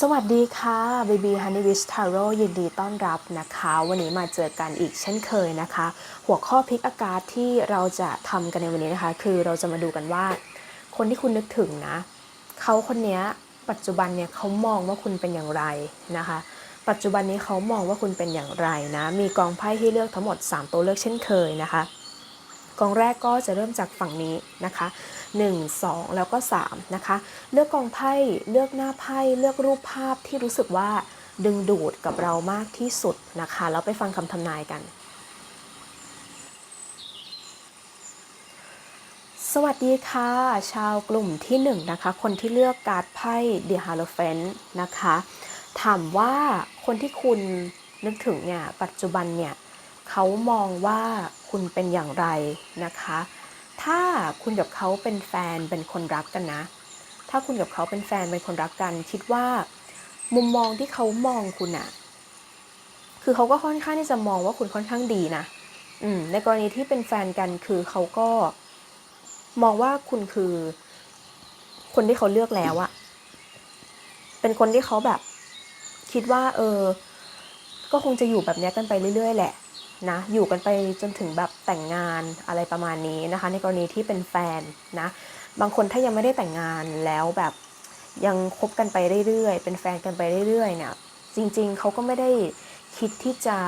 สวัสดีค่ะ Baby Honey Wish Tarot ยินดีต้อนรับนะคะ วันนี้มาเจอกันอีกเช่นเคยนะคะ หัวข้อพลิกอากาศที่เราจะทำกันในวันนี้นะคะ คือเราจะมาดูกันว่า คนที่คุณนึกถึงนะ เขาคนนี้ปัจจุบันเนี่ยเขามองว่าคุณเป็นอย่างไรนะคะ ปัจจุบันนี้เขามองว่าคุณเป็นอย่างไรนะ มีกองไพ่ให้เลือกทั้งหมด 3 ตัวเลือกเช่นเคยนะคะ กองแรกก็จะเริ่มจากฝั่งนี้นะคะ 1 2 แล้วก็ 3 นะคะ เลือกกองไพ่เลือกหน้าไพ่เลือกรูปภาพที่รู้สึกว่าดึงดูดกับเรามากที่สุดนะคะ แล้วไปฟังคำทำนายกัน สวัสดีค่ะ ชาวกลุ่มที่1นนะคะ คนที่เลือกการ์ดไพ่ The h a r o p h a n t นะคะ ถามว่าคนที่คุณนึกถึงเนี่ย ปัจจุบันเนี่ยเขามองว่าคุณเป็นอย่างไรนะคะ ถ้าคุณกับเขาเป็นแฟนเป็นคนรักกันนะ ถ้าคุณกับเขาเป็นแฟนเป็นคนรักกัน คิดว่า มุมมองที่เขามองคุณอะคือเขาก็ค่อนข้างที่จะมองว่าคุณค่อนข้างดีนะอืมในกรณีที่เป็นแฟนกันคือเขาก็มองว่าคุณคือ คนที่เขาเลือกแล้วอะเป็นคนที่เขาแบบ คิดว่า เออ ก็คงจะอยู่แบบนี้กันไปเรื่อยๆแหละ นะอยู่กันไปจนถึงแบบแต่งงานอะไรประมาณนี้นะคะ ในกรณีที่เป็นแฟนนะบางคนถ้ายังไม่ได้แต่งงานแล้วแบบยังคบกันไปเรื่อยๆ เป็นแฟนกันไปเรื่อยๆเนี่ยจริงๆเขาก็ไม่ได้คิดที่จะ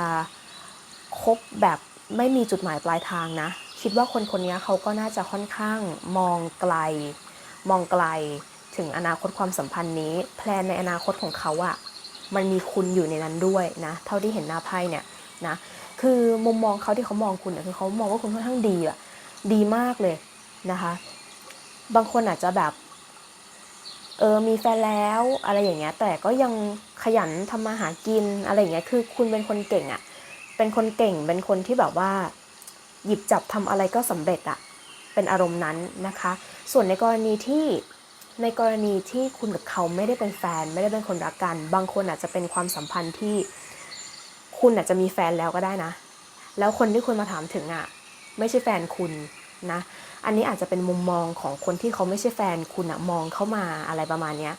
คบแบบไม่มีจุดหมายปลายทางนะ คิดว่าคนคนนี้เขาก็น่าจะค่อนข้างมองไกล มองไกลถึงอนาคตความสัมพันธ์นี้ แพลนในอนาคตของเขาอะมันมีคุณอยู่ในนั้นด้วยนะ เท่าที่เห็นหน้าไพ่เนี่ยนะ คือมุมมองเขาที่เขามองคุณเนี่ยคือเขามองว่าคุณค่อนข้างดีอะดีมากเลยนะคะ บางคนอาจจะแบบเออมีแฟนแล้วอะไรอย่างเงี้ย แต่ก็ยังขยันทำมาหากินอะไรอย่างเงี้ยคือคุณเป็นคนเก่งอะ่ะ เป็นคนเก่งเป็นคนที่แบบว่า หยิบจับทำอะไรก็สำเร็จอะ่ะ เป็นอารมณ์นั้นนะคะ ส่วนในกรณีที่ในกรณีที่คุณกับเขาไม่ได้เป็นแฟน ไม่ได้เป็นคนรักกัน บางคนอาจจะเป็นความสัมพันธ์ที่ คุณอาจจะมีแฟนแล้วก็ได้นะ แล้วคนที่คุณมาถามถึงอะ่ะไม่ใช่แฟนคุณนะ อันนี้อาจจะเป็นมุมมองของคนที่เขาไม่ใช่แฟนคุณอะมองเข้ามาอะไรประมาณเนี้ย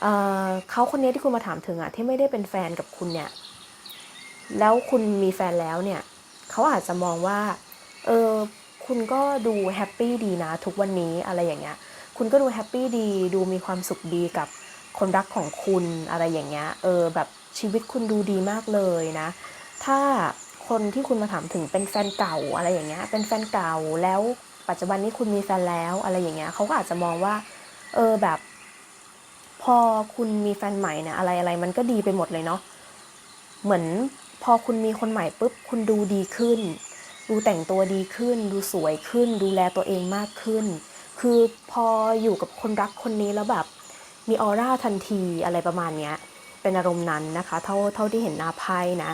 เเขาคนนี้ที่คุณมาถามถึงอะที่ไม่ได้เป็นแฟนกับคุณเนี่ย แล้วคุณมีแฟนแล้วเนี่ยเขาอาจจะมองว่า เออคุณก็ดูแฮปปี้ดีนะทุกวันนี้อะไรอย่างเงี้ย คุณก็ดูแฮปปี้ดี ดูมีความสุขดีกับคนรักของคุณอะไรอย่างเงี้ย เออแบบ ชีวิตคุณดูดีมากเลยนะ ถ้าคนที่คุณมาถามถึงเป็นแฟนเก่าอะไรอย่างเงี้ย เป็นแฟนเก่าแล้วปัจจุบันนี้คุณมีแฟนแล้วอะไรอย่างเงี้ยเขาก็อาจจะมองว่า เออแบบ พอคุณมีแฟนใหม่เนี่ยอะไรอะไรมันก็ดีไปหมดเลยเนาะเหมือนพอคุณมีคนใหม่ปุ๊บคุณดูดีขึ้น ดูแต่งตัวดีขึ้น ดูสวยขึ้น ดูแลตัวเองมากขึ้น คือพออยู่กับคนรักคนนี้แล้วแบบ มีออร่าทันทีอะไรประมาณเนี้ย เป็นอารมณ์นั้นนะคะ เท่าเท่าที่เห็นนาไพ่นะ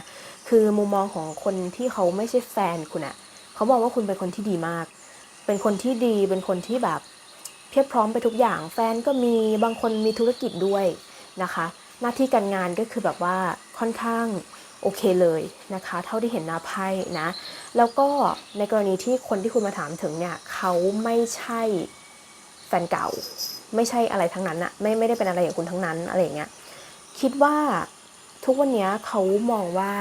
คือมุมมองของคนที่เขาไม่ใช่แฟนคุณอะเขามองว่าคุณเป็นคนที่ดีมาก เป็นคนที่ดี เป็นคนที่แบบเพียบพร้อมไปทุกอย่าง แฟนก็มีบางคนมีธุรกิจด้วยนะคะ หน้าที่การงานก็คือแบบว่าค่อนข้างโอเคเลยนะคะ เท่าที่เห็นนาไพ่นะ แล้วก็ในกรณีที่คนที่คุณมาถามถึงเนี่ยเขาไม่ใช่แฟนเก่า ไม่ใช่อะไรทั้งนั้นอะไม่ไม่ได้เป็นอะไรอย่างคุณทั้งนั้นอะไรอย่างเงี้ย คิดว่าทุกวันนี้เขามองว่า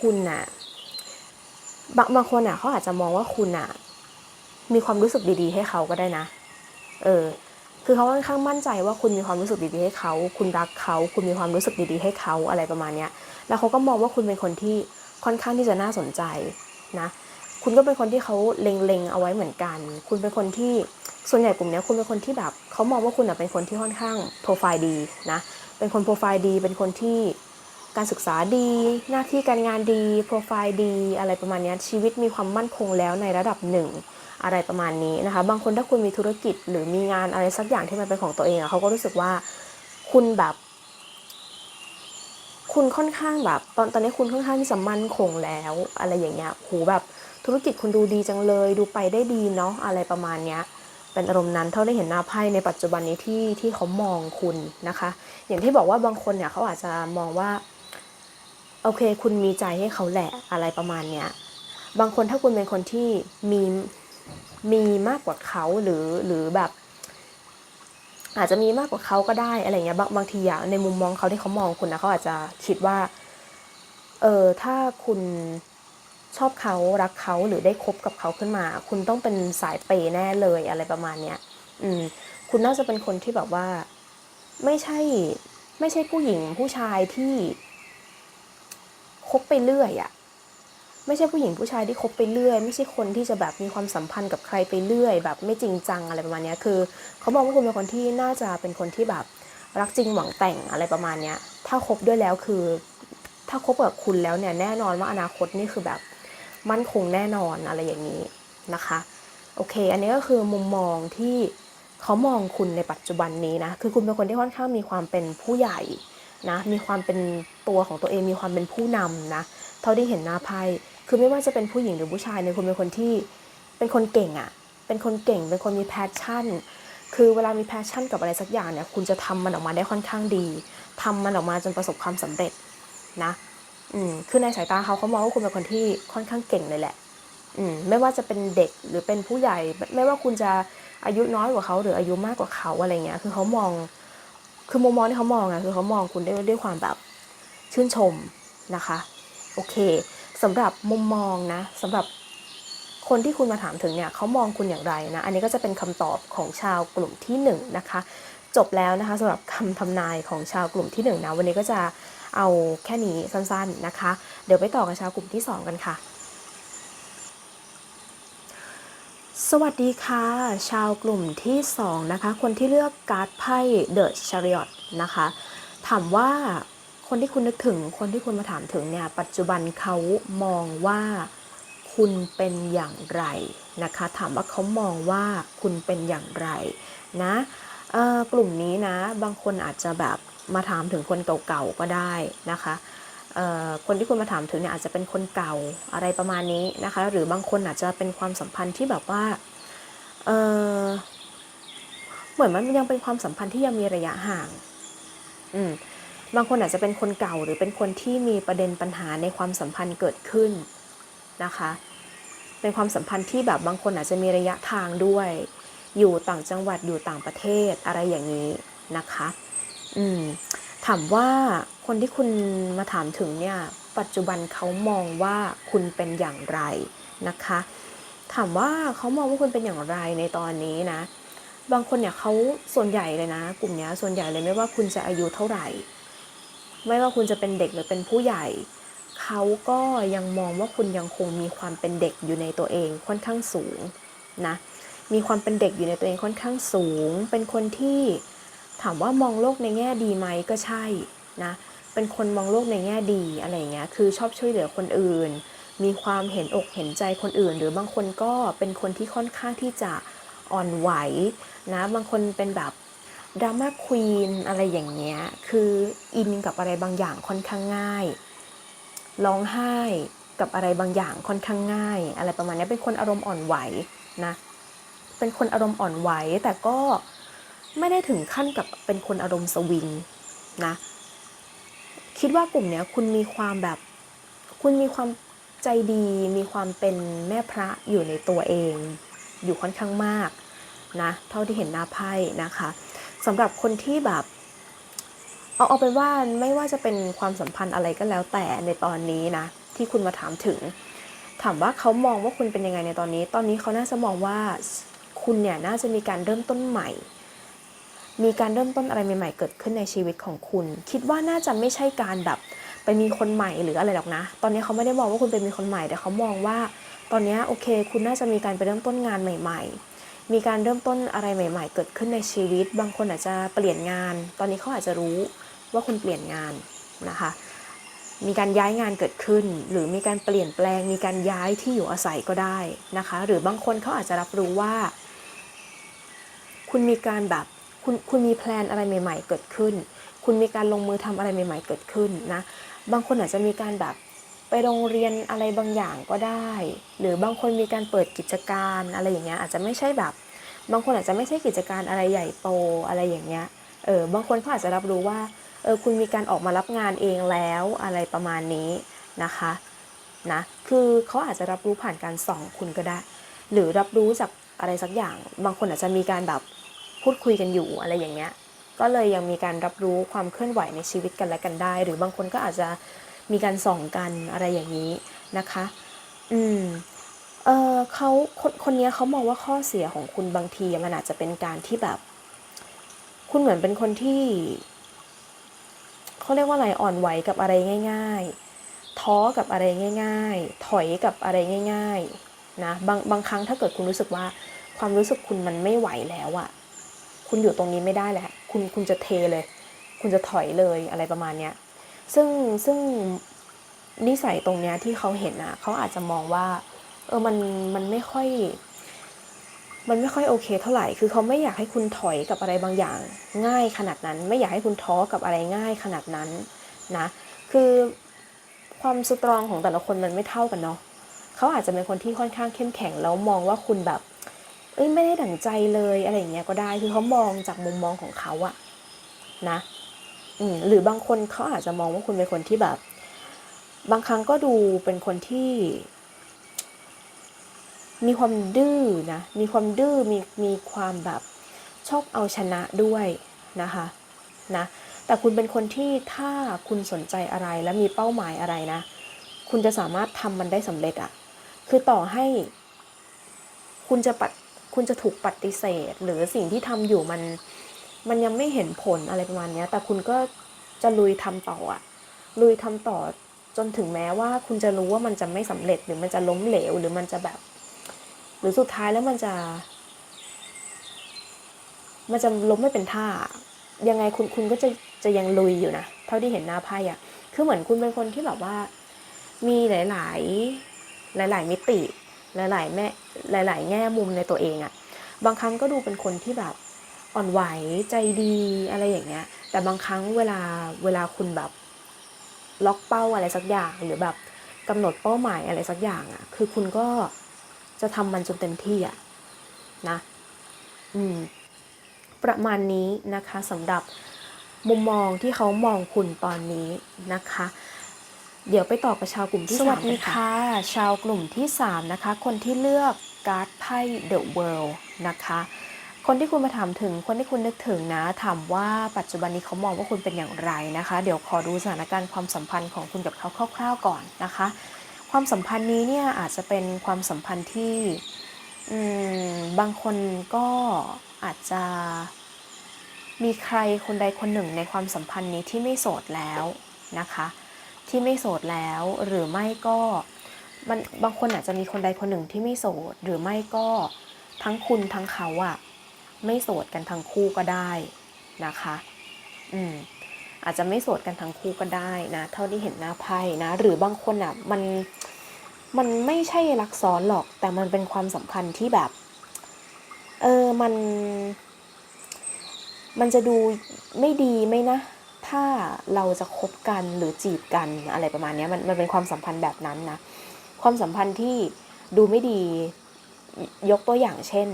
คุณอะบางบางคนอะเขาอาจจะมองว่าคุณอะมีความรู้สึกดีๆ ให้เขาก็ได้นะ เออ คือเขาค่อนข้างมั่นใจว่าคุณมีความรู้สึกดีๆให้เขา คุณรักเขา คุณมีความรู้สึกดีๆให้เขาอะไรประมาณเนี้ย แล้วเขาก็มองว่าคุณเป็นคนที่ค่อนข้างที่จะน่าสนใจนะ คุณก็เป็นคนที่เขาเล็งๆเอาไว้เหมือนกัน คุณเป็นคนที่ส่วนใหญ่กลุ่มนี้คุณเป็นคนที่แบบเขามองว่าคุณเป็นคนที่ค่อนข้างโปรไฟล์ดีนะ เป็นคนโปรไฟล์ดี เป็นคนที่การศึกษาดี หน้าที่การงานดี โปรไฟล์ดี อะไรประมาณนี้ชีวิตมีความมั่นคงแล้วในระดับหนึ่งอะไรประมาณนี้นะคะ บางคนถ้าคุณมีธุรกิจหรือมีงานอะไรสักอย่างที่มันเป็นของตัวเองอะเขาก็รู้สึกว่าคุณแบบ คุณค่อนข้างแบบ ตอนตอนนี้คุณค่อนข้างที่จะมั่นคงแล้วอะไรอย่างเงี้ยโหแบบธุรกิจคุณดูดีจังเลย ดูไปได้ดีเนาะอะไรประมาณเนี้ย เป็นอารมณ์นั้นเท่าได้เห็นหน้าไพ่ในปัจจุบันนี้ที่ที่เขามองคุณนะคะ อย่างที่บอกว่าบางคนเนี่ยเขาอาจจะมองว่าโอเค คุณมีใจให้เขาแหละอะไรประมาณเนี้ยบางคนถ้าคุณเป็นคนที่มีมีมากกว่าเขาหรือหรือแบบ อาจจะมีมากกว่าเขาก็ได้อะไรเงี้ยบางบางทีอะในมุมมองเขาที่เขามองคุณนะเขาอาจจะคิดว่าเออถ้าคุณ ชอบเขารักเขาหรือได้คบกับเขาขึ้นมา คุณต้องเป็นสายเปย์แน่เลยอะไรประมาณเนี้ยอืมคุณน่าจะเป็นคนที่แบบว่า ไม่ใช่ไม่ใช่ผู้หญิงผู้ชายที่คบไปเรื่อยอะไม่ใช่ผู้หญิงผู้ชายที่คบไปเรื่อย ไม่ใช่คนที่จะแบบมีความสัมพันธ์กับใครไปเรื่อย แบบไม่จริงจังอะไรประมาณเนี้ยคือเขาบอกว่าคุณเป็นคนที่น่าจะเป็นคนที่แบบรักจริงหวังแต่งอะไรประมาณเนี้ยถ้าคบด้วยแล้วคือ ถ้าคบกับคุณแล้วเนี่ยแน่นอนว่าอนาคตนี่คือแบบ มั่นคงแน่นอนอะไรอย่างนี้นะคะโอเค อันนี้ก็คือมุมมองที่เขามองคุณในปัจจุบันนี้นะคือคุณเป็นคนที่ค่อนข้างมีความเป็นผู้ใหญ่นะมีความเป็นตัวของตัวเองมีความเป็นผู้นำนะเท่าที่เห็นหน้าไพ่คือไม่ว่าจะเป็นผู้หญิงหรือผู้ชายเนี่ยคุณเป็นคนที่เป็นคนเก่งอะ่ะเป็นคนเก่งเป็นคนมีแพชชั่น คือเวลามีแพชชั่นกับอะไรสักอย่างเนี่ยคุณจะทำมันออกมาได้ค่อนข้างดีทำมันออกมาจนประสบความสำเร็จนะ อืมคือในสายตาเขาเขามองว่าคุณเป็นคนที่ค่อนข้างเก่งเลยแหละ อืมไม่ว่าจะเป็นเด็กหรือเป็นผู้ใหญ่ ไม่ว่าคุณจะอายุน้อยกว่าเขาหรืออายุมากกว่าเขาอะไรเงี้ย คือเขามอง คือมุมมองที่เขามองอะคือเขามองคุณด้วยด้วยความแบบชื่นชมนะคะ โอเคสำหรับมุมมองนะสำหรับคนที่คุณมาถามถึงเนี่ยเขามองคุณอย่างไรนะ อันนี้ก็จะเป็นคำตอบของชาวกลุ่มที่1นนะคะ จบแล้วนะคะสำหรับคำทำนายของชาวกลุ่มที่1นะวันนี้ก็จะ เอาแค่นี้สั้นๆนะคะ เดี๋ยวไปต่อกับชาวกลุ่มที่ 2 กันค่ะ สวัสดีค่ะ ชาวกลุ่มที่ 2 นะคะ คนที่เลือกการ์ดไพ่เดอะชาริอตนะคะ ถามว่าคนที่คุณนึกถึงคนที่คุณมาถามถึงเนี่ย ปัจจุบันเขามองว่าคุณเป็นอย่างไรนะคะ ถามว่าเขามองว่าคุณเป็นอย่างไรนะกลุ่มนี้นะบางคนอาจจะแบบ มาถามถึงคนเก่าๆก็ได้นะคะคนที่คุณมาถามถึงเนี่ยอาจจะเป็นคนเก่าอะไรประมาณนี้นะคะ หรือบางคนอาจจะเป็นความสัมพันธ์ที่แบบว่าเเหมือนมันยังเป็นความสัมพันธ์ที่ยังมีระยะห่าง อืมบางคนอาจจะเป็นคนเก่าหรือเป็นคนที่มีประเด็นปัญหาในความสัมพันธ์เกิดขึ้นนะคะ เป็นความสัมพันธ์ที่แบบบางคนอาจจะมีระยะทางด้วย อยู่ต่างจังหวัดอยู่ต่างประเทศอะไรอย่างนี้นะคะ อืมถามว่าคนที่คุณมาถามถึงเนี่ย ปัจจุบันเขามองว่าคุณเป็นอย่างไรนะคะ ถามว่าเขามองว่าคุณเป็นอย่างไรในตอนนี้นะ บางคนเนี่ยเขาส่วนใหญ่เลยนะ กลุ่มนี้ส่วนใหญ่เลยไม่ว่าคุณจะอายุเท่าไหร่ ไม่ว่าคุณจะเป็นเด็กหรือเป็นผู้ใหญ่เขาก็ยังมองว่าคุณยังคงมีความเป็นเด็กอยู่ในตัวเองค่อนข้างสูงนะมีความเป็นเด็กอยู่ในตัวเองค่อนข้างสูง เป็นคนที่ ถามว่ามองโลกในแง่ดีไหมก็ใช่นะเป็นคนมองโลกในแง่ดีอะไรเงี้ยคือชอบช่วยเหลือคนอื่น มีความเห็นอกเห็นใจคนอื่น หรือบางคนก็เป็นคนที่ค่อนข้างที่จะอ่อนไหวนะบางคนเป็นแบบดราม่าควีนอะไรอย่างเงี้ยคืออินกับอะไรบางอย่างค่อนข้างง่ายร้องไห้กับอะไรบางอย่างค่อนข้างง่าย อะไรประมาณนี้เป็นคนอารมณ์อ่อนไหวนะเป็นคนอารมณ์อ่อนไหวแต่ก็ ไม่ได้ถึงขั้นกับเป็นคนอารมณ์สวิงนะคิดว่ากลุ่มเนี้ยคุณมีความแบบ คุณมีความใจดี มีความเป็นแม่พระอยู่ในตัวเอง อยู่ค่อนข้างมากนะเท่าที่เห็นหน้าไพ่นะคะสำหรับคนที่แบบเอาเอาเป็นว่าไม่ว่าจะเป็นความสัมพันธ์อะไรก็แล้วแต่ในตอนนี้นะที่คุณมาถามถึง ถามว่าเขามองว่าคุณเป็นยังไงในตอนนี้ ตอนนี้เขาน่าจะมองว่าคุณเนี่ยน่าจะมีการเริ่มต้นใหม่ มีการเริ่มต้นอะไรใหม่ๆเกิดขึ้นในชีวิตของคุณ คิดว่าน่าจะไม่ใช่การแบบไปมีคนใหม่หรืออะไรหรอกนะ ตอนนี้เขาไม่ได้มองว่าคุณเป็นมีคนใหม่แต่เขามองว่า ตอนนี้โอเค คุณน่าจะมีการไปเริ่มต้นงานใหม่ ๆ มีการเริ่มต้นอะไรใหม่ ๆ เกิดขึ้นในชีวิต บางคนอาจจะเปลี่ยนงาน ตอนนี้เขาอาจจะรู้ว่าคุณเปลี่ยนงานนะคะ มีการย้ายงานเกิดขึ้น หรือมีการเปลี่ยนแปลง มีการย้ายที่อยู่อาศัยก็ได้นะคะ หรือบางคนเขาอาจจะรับรู้ว่า คุณมีการแบบ คุณคุณมีแพลนอะไรใหม่ ๆ เกิดขึ้น คุณมีการลงมือทำอะไรใหม่ ๆ เกิดขึ้นนะ บางคนอาจจะมีการแบบไปโรงเรียนอะไรบางอย่างก็ได้ หรือบางคนมีการเปิดกิจการอะไรอย่างเงี้ยอาจจะไม่ใช่แบบ บางคนอาจจะไม่ใช่กิจการอะไรใหญ่โตอะไรอย่างเงี้ย เออ บางคนเขาอาจจะรับรู้ว่า เออ คุณมีการออกมารับงานเองแล้วอะไรประมาณนี้นะคะ นะ คือเขาอาจจะรับรู้ผ่านการส่องคุณก็ได้ หรือรับรู้จากอะไรสักอย่าง บางคนอาจจะมีการแบบ พูดคุยกันอยู่อะไรอย่างเงี้ยก็เลยยังมีการรับรู้ความเคลื่อนไหวในชีวิตกันและกันได้ หรือบางคนก็อาจจะมีการส่องกันอะไรอย่างนี้นะคะ อืมเออเขาคนคนนี้เขามองว่าข้อเสียของคุณบางทีมันอาจจะเป็นการที่แบบ คุณเหมือนเป็นคนที่เขาเรียกว่าอะไรอ่อนไหวกับอะไรง่าย ๆ ท้อกับอะไรง่าย ๆ ถอยกับอะไรง่าย ๆ นะบางบางครั้งถ้าเกิดคุณรู้สึกว่าความรู้สึกคุณมันไม่ไหวแล้วอะ คุณอยู่ตรงนี้ไม่ได้แหล้วคุณคุณจะเทเลย คุณจะถอยเลยอะไรประมาณเนี้ยซึ่งซึ่งนิสัยตรงเนี้ยที่เขาเห็นอะเขาอาจจะมองว่า เออมันมันไม่ค่อย มันไม่ค่อยโอเค เท่าไหร่ คือเขาไม่อยากให้คุณถอยกับอะไรบางอย่าง ง่ายขนาดนั้น ไม่อยากให้คุณท้อกับอะไรง่ายขนาดนั้นนะ คือความสตรองของแต่ละคนมันไม่เท่ากันเนาะเขาอาจจะเป็นคนที่ค่อนข้างเข้มแข็งแล้วมองว่าคุณแบบ เอ้ยไม่ได้ดั่งใจเลยอะไรอย่างเงี้ยก็ได้คือเขามองจากมุมมองของเขาอะนะอืมหรือบางคนเขาอาจจะมองว่าคุณเป็นคนที่แบบ บางครั้งก็ดูเป็นคนที่ มีความดื้อนะมีความดื้อมีมีความแบบชอบเอาชนะด้วยนะคะนะแต่คุณเป็นคนที่ถ้าคุณสนใจอะไรและมีเป้าหมายอะไรนะ คุณจะสามารถทำมันได้สำเร็จอะคือต่อให้ คุณจะปัด คุณจะถูกปฏิเสธ หรือสิ่งที่ทำอยู่มัน มันยังไม่เห็นผลอะไรประมาณนี้แต่คุณก็จะลุยทำต่ออะลุยทำต่อจนถึงแม้ว่าคุณจะรู้ว่ามันจะไม่สำเร็จหรือมันจะล้มเหลวหรือมันจะแบบ หรือสุดท้ายแล้วมันจะ มันจะล้มไม่เป็นท่า ยังไงคุณคุณก็จะจะยังลุยอยู่นะเท่าที่เห็นหน้าไพ่อะคือเหมือนคุณเป็นคนที่แบบว่า มีหลาย ๆ หลาย ๆ มิติ หลายๆแม่หลาย ๆ แง่มุมในตัวเองอะบางครั้งก็ดูเป็นคนที่แบบอ่อนไหวใจดีอะไรอย่างเงี้ย แต่บางครั้งเวลาเวลาคุณแบบล็อกเป้าอะไรสักอย่างหรือแบบกำหนดเป้าหมายอะไรสักอย่างอะคือคุณก็จะทำมันจนเต็มที่อะนะอืมประมาณนี้นะคะสำหรับมุมมองที่เขามองคุณตอนนี้นะคะ เดี๋ยวไปต่อกับชาวกลุ่มที่สวัสดีค่ะ ชาวกลุ่มที่ 3 นะคะ คนที่เลือกการ์ดไพ่ The World นะคะ คนที่คุณมาถามถึง คนที่คุณนึกถึงนะ ถามว่าปัจจุบันนี้เขามองว่าคุณเป็นอย่างไรนะคะ เดี๋ยวขอดูสถานการณ์ความสัมพันธ์ของคุณกับเขาคร่าวๆก่อนนะคะ ความสัมพันธ์นี้เนี่ยอาจจะเป็นความสัมพันธ์ที่บางคนก็อาจจะมีใครคนใดคนหนึ่งในความสัมพันธ์นี้ที่ไม่โสดแล้วนะคะ ที่ไม่โสดแล้ว หรือไม่ก็มันบางคนอาจจะมีคนใดคนหนึ่งที่ไม่โสด หรือไม่ก็ทั้งคุณทั้งเขาอะไม่โสดกันทั้งคู่ก็ได้นะคะ อืมอาจจะไม่โสดกันทั้งคู่ก็ได้นะ เท่าที่เห็นหน้าไพ่นะ หรือบางคนอะมันมันไม่ใช่รักซ้อนหรอก แต่มันเป็นความสัมพันธ์ที่แบบ เออมัน มันจะดูไม่ดีไหมนะ ถ้าเราจะคบกันหรือจีบกันอะไรประมาณนี้มันมันเป็นความสัมพันธ์แบบนั้นนะความสัมพันธ์ที่ดูไม่ดียยกตัวอย่างเช่น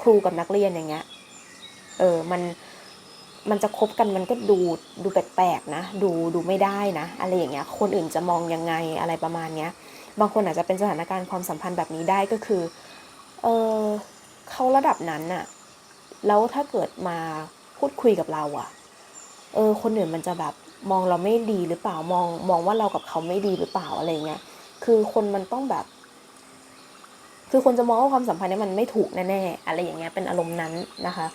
ครูกับนักเรียนอย่างเงี้ยเออมันมันจะคบกันมันก็ดูดูแปลกๆนะ ดูดูไม่ได้นะ อะไรอย่างเงี้ย คนอื่นจะมองยังไงอะไรประมาณเนี้ย บางคนอาจจะเป็นสถานการณ์ความสัมพันธ์แบบนี้ได้ก็คือ เออเขาระดับนั้นน่ะ แล้วถ้าเกิดมาพูดคุยกับเราอะ เออคนอื่นมันจะแบบมองเราไม่ดีหรือเปล่ามองมองว่าเรากับเขาไม่ดีหรือเปล่าอะไรเงี้ยคือคนมันต้องแบบ คือคนจะมองว่าความสัมพันธ์เนี้มันไม่ถูกแน่ๆอะไรอย่างเงี้ยเป็นอารมณ์นั้นนะคะ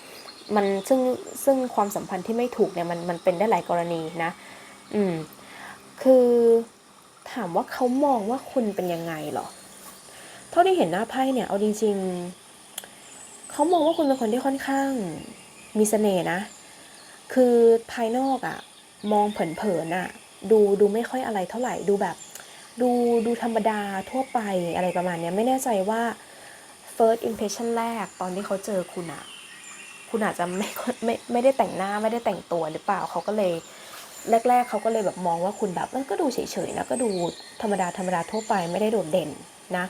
มันซึ่งซึ่งความสัมพันธ์ที่ไม่ถูกเนี่ยมันมันเป็นได้หลายกรณีนะ อืม คือถามว่าเขามองว่าคุณเป็นยังไงเหรอเท่าที่เห็นหน้าไพ่เนี่ยเอาจริง ๆเขามองว่าคุณเป็นคนที่ค่อนข้างมีเสน่ห์นะ คือภายนอกอะมองเผินๆอะดูดูไม่ค่อยอะไรเท่าไหร่ดูแบบ ดูดูธรรมดาทั่วไปอะไรประมาณเนี้ยไม่แน่ใจว่า first impression แรกตอนที่เขาเจอคุณอะคุณอาจจะไม่ไม่ไม่ได้แต่งหน้าไม่ได้แต่งตัวหรือเปล่าเขาก็เลยแรก ๆเขาก็เลยแบบมองว่าคุณแบบมันก็ดูเฉยๆนะก็ดูธรรมดาธรรมดาทั่วไปไม่ได้โดดเด่นนะ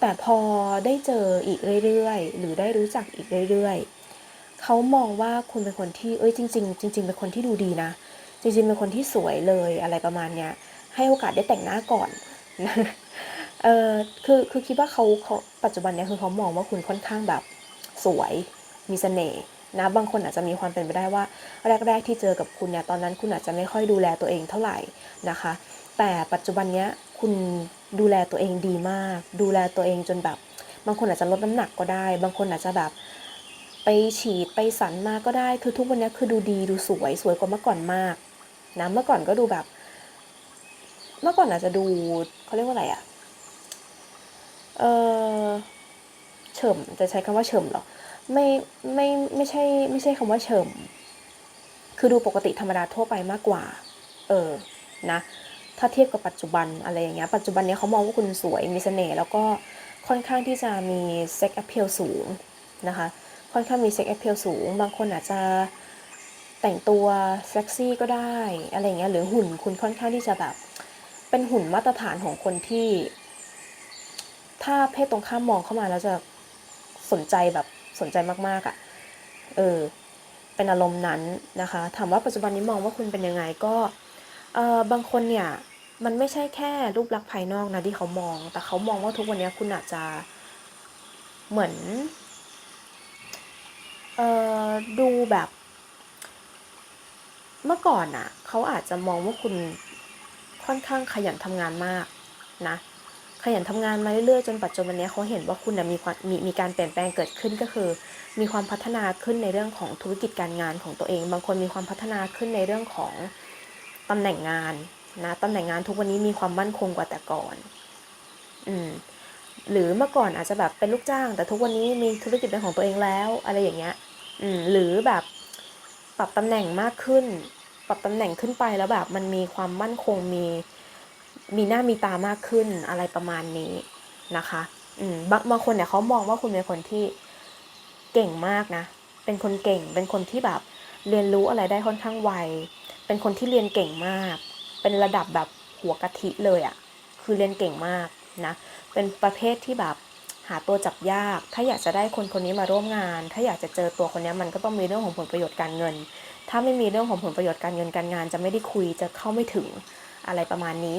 แต่พอได้เจออีกเรื่อยๆ หรือได้รู้จักอีกเรื่อยๆ เขามองว่าคุณเป็นคนที่เอ้ยจริง ๆ จริง ๆ เป็นคนที่ดูดีนะ จริง ๆ เป็นคนที่สวยเลยอะไรประมาณเนี้ยให้โอกาสได้แต่งหน้าก่อนเออคือคือคิดว่าเขาเขาปัจจุบันเนี้ยคือเขามองว่าคุณค่อนข้างแบบสวยมีเสน่ห์นะบางคนอาจจะมีความเป็นไปได้ว่า แรก ๆ ที่เจอกับคุณเนี่ยตอนนั้นคุณอาจจะไม่ค่อยดูแลตัวเองเท่าไหร่นะคะ แต่ปัจจุบันเนี้ยคุณดูแลตัวเองดีมาก ดูแลตัวเองจนแบบ บางคนอาจจะลดน้ำหนักก็ได้ บางคนอาจจะแบบ ไปฉีดไปสันมาก็ได้ คือทุกวันนี้คือดูดีดูสวยสวยกว่าเมื่อก่อนมากนะเมื่อก่อนก็ดูแบบ เมื่อก่อนอาจจะดูเขาเรียกว่าอะไรอะเออเฉิมจะใช้คำว่าเฉิมหรอไม่ไม่ไม่ใช่ไม่ใช่คำว่าเฉิมคือดูปกติธรรมดาทั่วไปมากกว่า เออนะ ถ้าเทียบกับปัจจุบันอะไรอย่างเงี้ยปัจจุบันเนี้ยเขามองว่าคุณสวยมีเสน่ห์แล้วก็ค่อนข้างที่จะมีเซ็กแอพเพลสูงนะคะ ค่อนข้างมีเซ็กแอพเพลสูง บางคนอาจจะแต่งตัวเซ็กซี่ก็ได้อะไรเงี้ยหรือหุ่นคุณค่อนข้างที่จะแบบ เป็นหุ่นมาตรฐานของคนที่ ถ้าเพศตรงข้ามมองเข้ามาแล้วจะสนใจแบบสนใจมากๆอะ่ะเออเป็นอารมณ์นั้นนะคะถามว่าปัจจุบันนี้มองว่าคุณเป็นยังไงก็เออบางคนเนี่ยมันไม่ใช่แค่รูปลักษณ์ภายนอกนะที่เขามอง แต่เขามองว่าทุกวันนี้คุณอาจจะเหมือน เออดูแบบ เมื่อก่อนอะ่ะเขาอาจจะมองว่าคุณค่อนข้างขยันทำงานมากนะ ขยันทำงานมาเรื่อยๆ จนปัจจุบันนี้เขาเห็นว่าคุณมีความมีมีการเปลี่ยนแปลงเกิดขึ้นก็คือ มีความพัฒนาขึ้นในเรื่องของธุรกิจการงานของตัวเอง บางคนมีความพัฒนาขึ้นในเรื่องของตำแหน่งงานนะตำแหน่งงานทุกวันนี้มีความมั่นคงกว่าแต่ก่อน อืมหรือเมื่อก่อนอาจจะแบบเป็นลูกจ้าง แต่ทุกวันนี้มีธุรกิจเป็นของตัวเองแล้ว อะไรอย่างเงี้ย หรือแบบปรับตำแหน่งมากขึ้น ปรับตำแหน่งขึ้นไปแล้วแบบมันมีความมั่นคงมีมีหน้ามีตามากขึ้นอะไรประมาณนี้นะคะอืมบางบางคนเนี่ยเขามองว่าคุณเป็นคนที่เก่งมากนะ เป็นคนเก่ง เป็นคนที่แบบเรียนรู้อะไรได้ค่อนข้างไว เป็นคนที่เรียนเก่งมาก เป็นระดับแบบหัวกะทิเลยอะ่ะ คือเรียนเก่งมากนะ เป็นประเภทที่แบบ หาตัวจับยาก ถ้าอยากจะได้คนคนนี้มาร่วมงาน ถ้าอยากจะเจอตัวคนนี้มันก็ต้องมีเรื่องของผลประโยชน์การเงิน ถ้าไม่มีเรื่องของผลประโยชน์การเงินการงาน จะไม่ได้คุยจะเข้าไม่ถึงอะไรประมาณนี้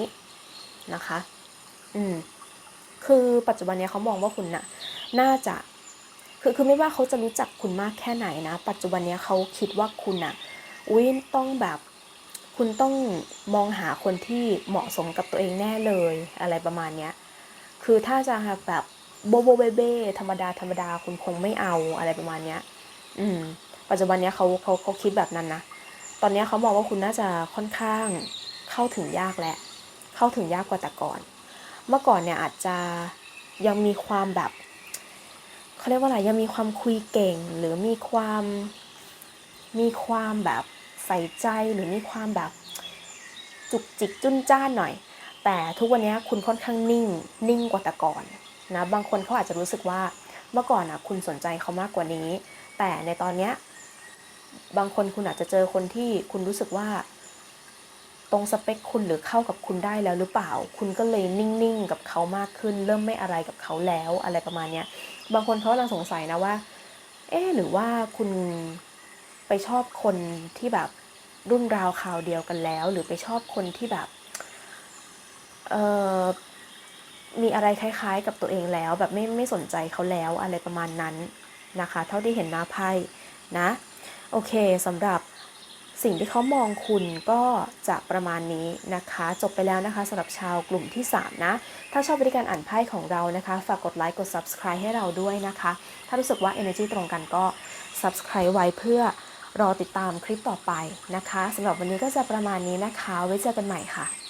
นะคะ อืม คือปัจจุบันนี้เขามองว่าคุณน่ะ น่าจะ คือคือไม่ว่าเขาจะรู้จักคุณมากแค่ไหนนะ ปัจจุบันนี้เขาคิดว่าคุณน่ะ อุ้ยต้องแบบคุณต้องมองหาคนที่เหมาะสมกับตัวเองแน่เลยอะไรประมาณเนี้ย คือถ้าจะแบบ โบโบเบเบธรรมดาธรรมดาคุณคงไม่เอาอะไรประมาณเนี้ย อืม ปัจจุบันนี้เขาเขาเขาคิดแบบนั้นนะตอนนี้เขามองว่าคุณน่าจะค่อนข้างเข้าถึงยากแหละ เข้าถึงยากกว่าแต่ก่อน เมื่อก่อนเนี่ยอาจจะยังมีความแบบเขาเรียกว่าอะไรยังมีความคุยเก่ง หรือมีความมีความแบบใส่ใจหรือมีความแบบจุกจิกจุ้นจ้านหน่อย แต่ทุกวันนี้คุณค่อนข้างนิ่ง นิ่งกว่าแต่ก่อน นะบางคนเขาอาจจะรู้สึกว่าเมื่อก่อนอะคุณสนใจเขามากกว่านี้ แต่ในตอนเนี้ยบางคนคุณอาจจะเจอคนที่คุณรู้สึกว่า ตรงสเปคคุณหรือเข้ากับคุณได้แล้วหรือเปล่า คุณก็เลยนิ่งๆกับเขามากขึ้น เริ่มไม่อะไรกับเขาแล้วอะไรประมาณเนี้ยบางคนเขากำลังสงสัยนะว่า เอ๊หรือว่าคุณไปชอบคนที่แบบรุ่นราวคราวเดียวกันแล้ว หรือไปชอบคนที่แบบ เออ มีอะไรคล้ายๆ กับตัวเองแล้ว แบบไม่ไม่สนใจเขาแล้วอะไรประมาณนั้นนะคะ เท่าที่เห็นหน้าไพ่นะโอเคสำหรับสิ่งที่เขามองคุณก็จะประมาณนี้นะคะ จบไปแล้วนะคะสำหรับชาวกลุ่มที่ 3 นะ ถ้าชอบบริการอ่านไพ่ของเรานะคะ ฝากกดไลค์กด subscribe ให้เราด้วยนะคะ ถ้ารู้สึกว่า energy ตรงกันก็ subscribe ไว้เพื่อรอติดตามคลิปต่อไปนะคะสำหรับวันนี้ก็จะประมาณนี้นะคะ ไว้เจอกันใหม่ค่ะ